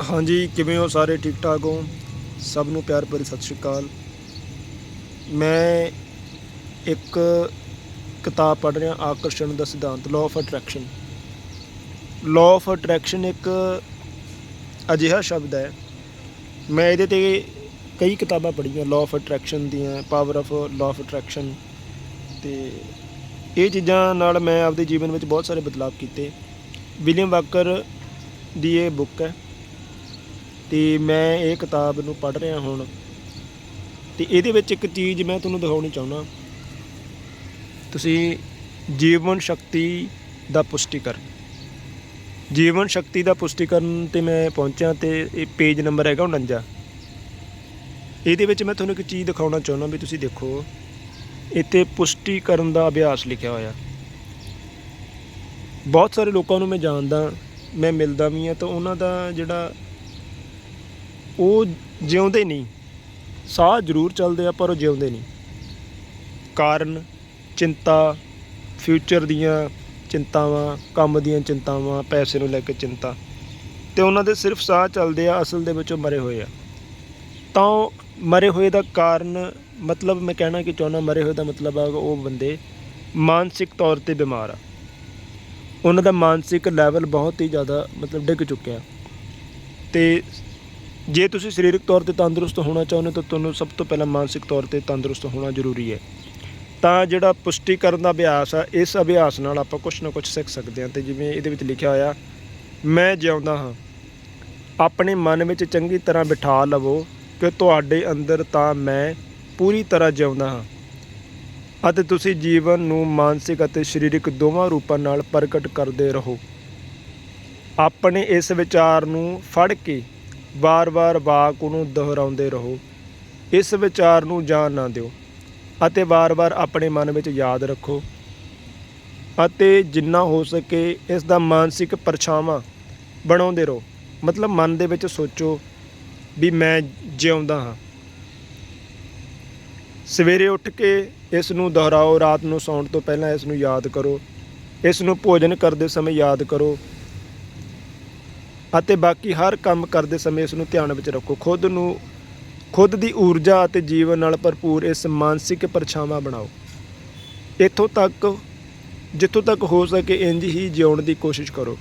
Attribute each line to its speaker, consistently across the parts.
Speaker 1: ਹਾਂਜੀ, ਕਿਵੇਂ ਹੋ ਸਾਰੇ? ਠੀਕ ਠਾਕ ਹੋ? ਸਭ ਨੂੰ ਪਿਆਰ ਭਰੀ ਸਤਿ ਸ਼੍ਰੀ ਅਕਾਲ। ਮੈਂ ਇੱਕ ਕਿਤਾਬ ਪੜ੍ਹ ਰਿਹਾ, ਆਕਰਸ਼ਣ ਦਾ ਸਿਧਾਂਤ law of attraction law of attraction ਇੱਕ ਅਜਿਹਾ ਸ਼ਬਦ ਹੈ। ਮੈਂ ਇਹਦੇ ਤੇ ਕਈ ਕਿਤਾਬਾਂ ਪੜ੍ਹੀਆਂ ਲਾਅ ਆਫ ਅਟਰੈਕਸ਼ਨ ਦੀਆਂ power of law of attraction ਤੇ ਇਹ ਚੀਜ਼ਾਂ ਨਾਲ ਮੈਂ ਆਪਦੇ ਜੀਵਨ ਵਿੱਚ ਬਹੁਤ ਸਾਰੇ ਬਦਲਾਅ ਕੀਤੇ। ਵਿਲੀਅਮ ਵਾਕਰ ਦੀ ਇਹ ਬੁੱਕ ਹੈ। ਤੇ ਮੈਂ ਇਹ ਕਿਤਾਬ ਨੂੰ ਪੜ੍ਹ ਰਿਹਾ ਹੁਣ ਤੇ ਇਹਦੇ ਵਿੱਚ ਇੱਕ ਚੀਜ਼ ਮੈਂ ਤੁਹਾਨੂੰ ਦਿਖਾਉਣੀ ਚਾਹੁੰਦਾ। ਤੁਸੀਂ ਜੀਵਨ ਸ਼ਕਤੀ ਦਾ ਪੁਸ਼ਟੀਕਰਨ। ਜੀਵਨ ਸ਼ਕਤੀ ਦਾ ਪੁਸ਼ਟੀਕਰਨ ਤੇ ਮੈਂ ਪਹੁੰਚਿਆ ਤੇ ਇਹ ਪੇਜ ਨੰਬਰ ਹੈਗਾ 49 ਇਹਦੇ ਵਿੱਚ ਮੈਂ ਤੁਹਾਨੂੰ ਇੱਕ ਚੀਜ਼ ਦਿਖਾਉਣਾ ਚਾਹੁੰਦਾ ਵੀ ਤੁਸੀਂ ਦੇਖੋ, ਇੱਥੇ ਪੁਸ਼ਟੀਕਰਨ ਦਾ ਅਭਿਆਸ ਲਿਖਿਆ ਹੋਇਆ। ਬਹੁਤ ਸਾਰੇ ਲੋਕਾਂ ਨੂੰ ਮੈਂ ਜਾਣਦਾ, ਮੈਂ ਮਿਲਦਾ ਵੀ ਆ ਤਾਂ ਉਹਨਾਂ ਦਾ ਜਿਹੜਾ ਉਹ ਜਿਉਂਦੇ ਨਹੀਂ। ਸਾਹ ਜ਼ਰੂਰ ਚੱਲਦੇ ਆ, ਪਰ ਉਹ ਜਿਉਂਦੇ ਨਹੀਂ। ਕਾਰਨ, ਚਿੰਤਾ ਫਿਊਚਰ ਦੀਆਂ ਚਿੰਤਾਵਾਂ, ਕੰਮ ਦੀਆਂ ਚਿੰਤਾਵਾਂ, ਪੈਸੇ ਨੂੰ ਲੈ ਕੇ ਚਿੰਤਾ। ਤੇ ਉਹਨਾਂ ਦੇ ਸਿਰਫ ਸਾਹ ਚੱਲਦੇ ਆ, ਅਸਲ ਦੇ ਵਿੱਚ ਉਹ ਮਰੇ ਹੋਏ ਆ। ਤਾਂ ਉਹ ਮਰੇ ਹੋਏ ਦਾ ਕਾਰਨ, ਮਤਲਬ ਮੈਂ ਕਹਿਣਾ ਕਿ ਚਾਹੁੰਦਾ ਮਰੇ ਹੋਏ ਦਾ ਮਤਲਬ ਆ ਉਹ ਬੰਦੇ ਮਾਨਸਿਕ ਤੌਰ ਤੇ ਬਿਮਾਰ ਆ। ਉਹਨਾਂ ਦਾ ਮਾਨਸਿਕ ਲੈਵਲ ਬਹੁਤ ਹੀ ਜ਼ਿਆਦਾ ਮਤਲਬ ਡਿੱਗ ਚੁੱਕਿਆ। ਤੇ ਜੇ ਤੁਸੀਂ ਸਰੀਰਕ ਤੌਰ ਤੇ ਤੰਦਰੁਸਤ ਹੋਣਾ ਚਾਹੁੰਦੇ ਹੋ ਤਾਂ ਤੁਹਾਨੂੰ ਸਭ ਤੋਂ ਪਹਿਲਾਂ ਮਾਨਸਿਕ ਤੌਰ ਤੇ ਤੰਦਰੁਸਤ ਹੋਣਾ ਜ਼ਰੂਰੀ ਹੈ। ਤਾਂ ਜਿਹੜਾ ਪੁਸ਼ਟੀਕਰਨ ਦਾ ਅਭਿਆਸ ਆ, ਇਸ ਅਭਿਆਸ ਨਾਲ ਆਪਾਂ ਕੁਝ ਨਾ ਕੁਝ ਸਿੱਖ ਸਕਦੇ ਹਾਂ ਤੇ ਜਿਵੇਂ ਇਹਦੇ ਵਿੱਚ ਲਿਖਿਆ ਹੋਇਆ, ਮੈਂ ਜਿਉਂਦਾ ਹਾਂ। ਆਪਣੇ ਮਨ ਵਿੱਚ ਚੰਗੀ ਤਰ੍ਹਾਂ ਬਿਠਾ ਲਵੋ ਕਿ ਤੁਹਾਡੇ ਅੰਦਰ ਤਾਂ ਮੈਂ ਪੂਰੀ ਤਰ੍ਹਾਂ ਜਿਉਂਦਾ ਹਾਂ। ਅਤੇ ਤੁਸੀਂ ਜੀਵਨ ਨੂੰ ਮਾਨਸਿਕ ਅਤੇ ਸਰੀਰਕ ਦੋਵਾਂ ਰੂਪਾਂ ਨਾਲ ਪ੍ਰਗਟ ਕਰਦੇ ਰਹੋ। ਆਪਣੇ ਇਸ ਵਿਚਾਰ ਨੂੰ ਫੜ ਕੇ ਵਾਰ-ਵਾਰ ਵਾਕ ਨੂੰ ਦੁਹਰਾਉਂਦੇ ਰਹੋ। ਇਸ ਵਿਚਾਰ ਨੂੰ ਜਾਣ ਨਾ ਦਿਓ ਅਤੇ ਵਾਰ-ਵਾਰ ਆਪਣੇ ਮਨ ਵਿੱਚ ਯਾਦ ਰੱਖੋ ਅਤੇ ਜਿੰਨਾ ਹੋ ਸਕੇ ਇਸ ਦਾ ਮਾਨਸਿਕ ਪਰਛਾਵਾਂ ਬਣਾਉਂਦੇ ਰਹੋ। ਮਤਲਬ ਮਨ ਦੇ ਵਿੱਚ ਸੋਚੋ ਵੀ ਮੈਂ ਜਿਉਂਦਾ ਹਾਂ। ਸਵੇਰੇ ਉੱਠ ਕੇ ਇਸ ਨੂੰ ਦੁਹਰਾਓ, ਰਾਤ ਨੂੰ ਸੌਣ ਤੋਂ ਪਹਿਲਾਂ ਇਸ ਨੂੰ ਯਾਦ ਕਰੋ। ਇਸ ਨੂੰ ਭੋਜਨ ਕਰਦੇ ਸਮੇਂ ਯਾਦ ਕਰੋ। ਅਤੇ ਬਾਕੀ ਹਰ ਕੰਮ ਕਰਦੇ ਸਮੇਂ ਇਸ ਨੂੰ ਧਿਆਨ ਵਿੱਚ ਰੱਖੋ। ਖੁਦ ਨੂੰ, ਖੁਦ ਦੀ ਊਰਜਾ ਅਤੇ ਜੀਵਨ ਨਾਲ ਭਰਪੂਰ ਇਸ ਮਾਨਸਿਕ ਪਰਛਾਵਾਂ ਬਣਾਓ। ਇੱਥੋਂ ਤੱਕ, ਜਿੱਥੋਂ ਤੱਕ ਹੋ ਸਕੇ ਇੰਜ ਹੀ ਜਿਉਣ ਦੀ ਕੋਸ਼ਿਸ਼ ਕਰੋ।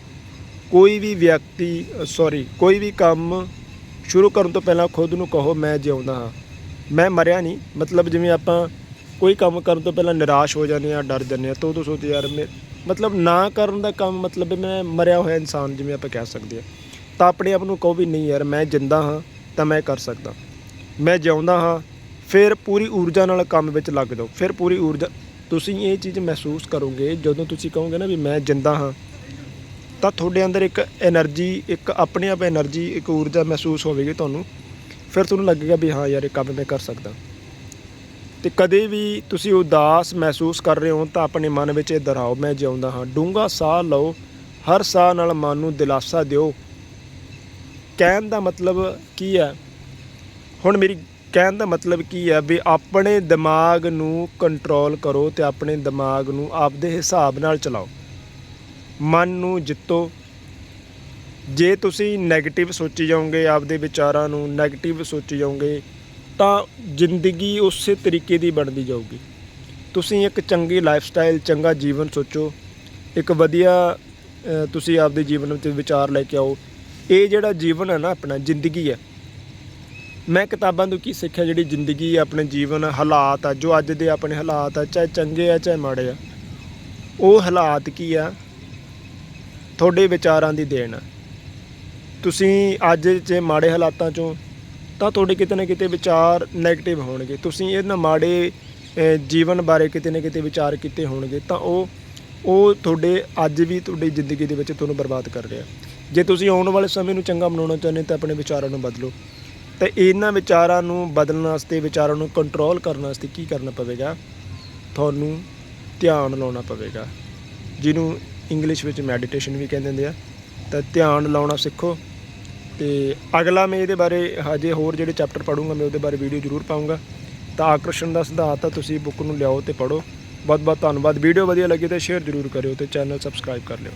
Speaker 1: ਕੋਈ ਵੀ ਵਿਅਕਤੀ ਸੌਰੀ ਕੋਈ ਵੀ ਕੰਮ ਸ਼ੁਰੂ ਕਰਨ ਤੋਂ ਪਹਿਲਾਂ ਖੁਦ ਨੂੰ ਕਹੋ, ਮੈਂ ਜਿਉਂਦਾ ਹਾਂ। ਮੈਂ ਮਰਿਆ ਨਹੀਂ। ਮਤਲਬ ਜਿਵੇਂ ਆਪਾਂ ਕੋਈ ਕੰਮ ਕਰਨ ਤੋਂ ਪਹਿਲਾਂ ਨਿਰਾਸ਼ ਹੋ ਜਾਂਦੇ ਆ ਡਰ ਜਾਂਦੇ ਆ ਤਾਂ ਉਦੋਂ ਸੋਚਦੇ, ਯਾਰ ਮੈਂ ਮਤਲਬ ਨਾ ਕਰਨ ਦਾ ਕੰਮ ਮਤਲਬ ਮੈਂ ਮਰਿਆ ਹੋਇਆ ਇਨਸਾਨ ਜਿਵੇਂ ਆਪਾਂ ਕਹਿ ਸਕਦੇ ਆ। ਤਾਂ ਆਪਣੇ ਆਪ ਨੂੰ ਕਹੋ ਵੀ ਨਹੀਂ ਯਾਰ, ਮੈਂ ਜਿੰਦਾ ਹਾਂ ਤਾਂ ਮੈਂ ਕਰ ਸਕਦਾ। ਮੈਂ ਜਿਉਂਦਾ ਹਾਂ, ਫਿਰ ਪੂਰੀ ਊਰਜਾ ਨਾਲ ਕੰਮ ਵਿੱਚ ਲੱਗ ਜਾਓ। ਫਿਰ ਪੂਰੀ ਊਰਜਾ, ਤੁਸੀਂ ਇਹ ਚੀਜ਼ ਮਹਿਸੂਸ ਕਰੋਗੇ, ਜਦੋਂ ਤੁਸੀਂ ਕਹੋਗੇ ਨਾ ਵੀ ਮੈਂ ਜਿੰਦਾ ਹਾਂ, ਤਾਂ ਤੁਹਾਡੇ ਅੰਦਰ ਇੱਕ એનર્ਜੀ ਇੱਕ ਆਪਣੇ ਆਪ એનર્ਜੀ ਇੱਕ ਊਰਜਾ ਮਹਿਸੂਸ ਹੋਵੇਗੀ ਤੁਹਾਨੂੰ। ਫਿਰ ਤੁਹਾਨੂੰ ਲੱਗੇਗਾ ਵੀ ਹਾਂ ਯਾਰ, ਇਹ ਕੰਮ ਮੈਂ ਕਰ ਸਕਦਾ। ਤੇ ਕਦੇ ਵੀ ਤੁਸੀਂ ਉਦਾਸ ਮਹਿਸੂਸ ਕਰ ਰਹੇ ਹੋ ਤਾਂ ਆਪਣੇ ਮਨ ਵਿੱਚ ਇਹ ਦੁਹਰਾਓ, ਮੈਂ ਜਿਉਂਦਾ ਹਾਂ। ਡੂੰਘਾ ਸਾਹ ਲਓ, ਹਰ ਸਾਹ ਨਾਲ ਮਨ ਨੂੰ ਦਿਲਾਸਾ ਦਿਓ। ਕਹਿਣ ਦਾ ਮਤਲਬ ਕੀ ਹੈ? ਹੁਣ ਮੇਰੀ ਕਹਿਣ ਦਾ ਮਤਲਬ ਕੀ ਹੈ ਵੀ ਆਪਣੇ ਦਿਮਾਗ ਨੂੰ ਕੰਟਰੋਲ ਕਰੋ ਤੇ ਆਪਣੇ ਦਿਮਾਗ ਨੂੰ ਆਪਦੇ ਹਿਸਾਬ ਨਾਲ ਚਲਾਓ। ਮਨ ਨੂੰ ਜਿੱਤੋ। ਜੇ ਤੁਸੀਂ 네ਗੇਟਿਵ ਸੋਚੀ ਜਾਓਗੇ, ਆਪਦੇ ਵਿਚਾਰਾਂ ਨੂੰ 네ਗੇਟਿਵ ਸੋਚੀ ਜਾਓਗੇ ਤਾਂ ਜ਼ਿੰਦਗੀ ਉਸੇ ਤਰੀਕੇ ਦੀ ਬਣਦੀ ਜਾਊਗੀ। ਤੁਸੀਂ ਇੱਕ ਚੰਗੀ ਲਾਈਫ ਸਟਾਈਲ ਚੰਗਾ ਜੀਵਨ ਸੋਚੋ। ਇੱਕ ਵਧੀਆ ਤੁਸੀਂ ਆਪਦੇ ਜੀਵਨ ਵਿੱਚ ਵਿਚਾਰ ਲੈ ਕੇ ਆਓ। ਇਹ ਜਿਹੜਾ ਜੀਵਨ ਹੈ ਨਾ ਆਪਣਾ, ਜ਼ਿੰਦਗੀ ਹੈ। ਮੈਂ ਕਿਤਾਬਾਂ ਤੋਂ ਕੀ ਸਿੱਖਿਆ? ਜਿਹੜੀ ਜ਼ਿੰਦਗੀ ਆਪਣੇ ਜੀਵਨ ਹਾਲਾਤ ਆ, ਜੋ ਅੱਜ ਦੇ ਆਪਣੇ ਹਾਲਾਤ ਆ, ਚਾਹੇ ਚੰਗੇ ਆ, ਚਾਹੇ ਮਾੜੇ ਆ। ਉਹ ਹਾਲਾਤ ਕੀ ਆ? ਤੁਹਾਡੇ ਵਿਚਾਰਾਂ ਦੀ ਦੇਣ ਆ। ਤੁਸੀਂ ਅੱਜ ਜੇ ਮਾੜੇ ਹਾਲਾਤਾਂ ਚੋਂ ਤਾਂ ਤੁਹਾਡੇ ਕਿਤੇ ਨਾ ਕਿਤੇ ਵਿਚਾਰ 네ਗੇਟਿਵ ਹੋਣਗੇ। ਤੁਸੀਂ ਇਹਨਾਂ ਮਾੜੇ ਜੀਵਨ ਬਾਰੇ ਕਿਤੇ ਨਾ ਕਿਤੇ ਵਿਚਾਰ ਕੀਤੇ ਹੋਣਗੇ ਤਾਂ ਉਹ ਉਹ ਤੁਹਾਡੇ ਅੱਜ ਵੀ ਤੁਹਾਡੀ ਜ਼ਿੰਦਗੀ ਦੇ ਵਿੱਚ ਤੁਹਾਨੂੰ ਬਰਬਾਦ ਕਰ ਰਿਹਾ। ਜੇ ਤੁਸੀਂ ਆਉਣ ਵਾਲੇ ਸਮੇਂ ਨੂੰ ਚੰਗਾ ਬਣਾਉਣਾ ਚਾਹੁੰਦੇ ਤਾਂ ਆਪਣੇ ਵਿਚਾਰਾਂ ਨੂੰ ਬਦਲੋ। ਤੇ ਇਹਨਾਂ ਵਿਚਾਰਾਂ ਨੂੰ ਬਦਲਣ ਵਾਸਤੇ, ਵਿਚਾਰਾਂ ਨੂੰ ਕੰਟਰੋਲ ਕਰਨ ਵਾਸਤੇ ਕੀ ਕਰਨਾ ਪਵੇਗਾ? ਤੁਹਾਨੂੰ ਧਿਆਨ ਲਾਉਣਾ ਪਵੇਗਾ। ਜਿਹਨੂੰ ਇੰਗਲਿਸ਼ ਵਿੱਚ ਮੈਡੀਟੇਸ਼ਨ ਵੀ ਕਹਿੰਦੇ ਹੁੰਦੇ ਆ। ਤਾਂ ਧਿਆਨ ਲਾਉਣਾ ਸਿੱਖੋ। ਤੇ ਅਗਲਾ ਮੈਂ ਇਹਦੇ ਬਾਰੇ ਹਜੇ ਹੋਰ ਜਿਹੜੇ ਚੈਪਟਰ ਪੜੂੰਗਾ ਮੈਂ ਉਹਦੇ ਬਾਰੇ ਵੀਡੀਓ ਜ਼ਰੂਰ ਪਾਉਂਗਾ ਤਾਂ ਆਕਰਸ਼ਣ ਦਾ ਸਿਧਾਂਤ ਆ, ਤੁਸੀਂ ਬੁੱਕ ਨੂੰ ਲਿਆਓ ਤੇ ਪੜੋ ਬਹੁਤ ਬਹੁਤ ਧੰਨਵਾਦ। ਵੀਡੀਓ ਵਧੀਆ ਲੱਗੀ ਤਾਂ ਸ਼ੇਅਰ ਜ਼ਰੂਰ ਕਰਿਓ ਤੇ ਚੈਨਲ ਸਬਸਕ੍ਰਾਈਬ ਕਰ ਲਿਓ।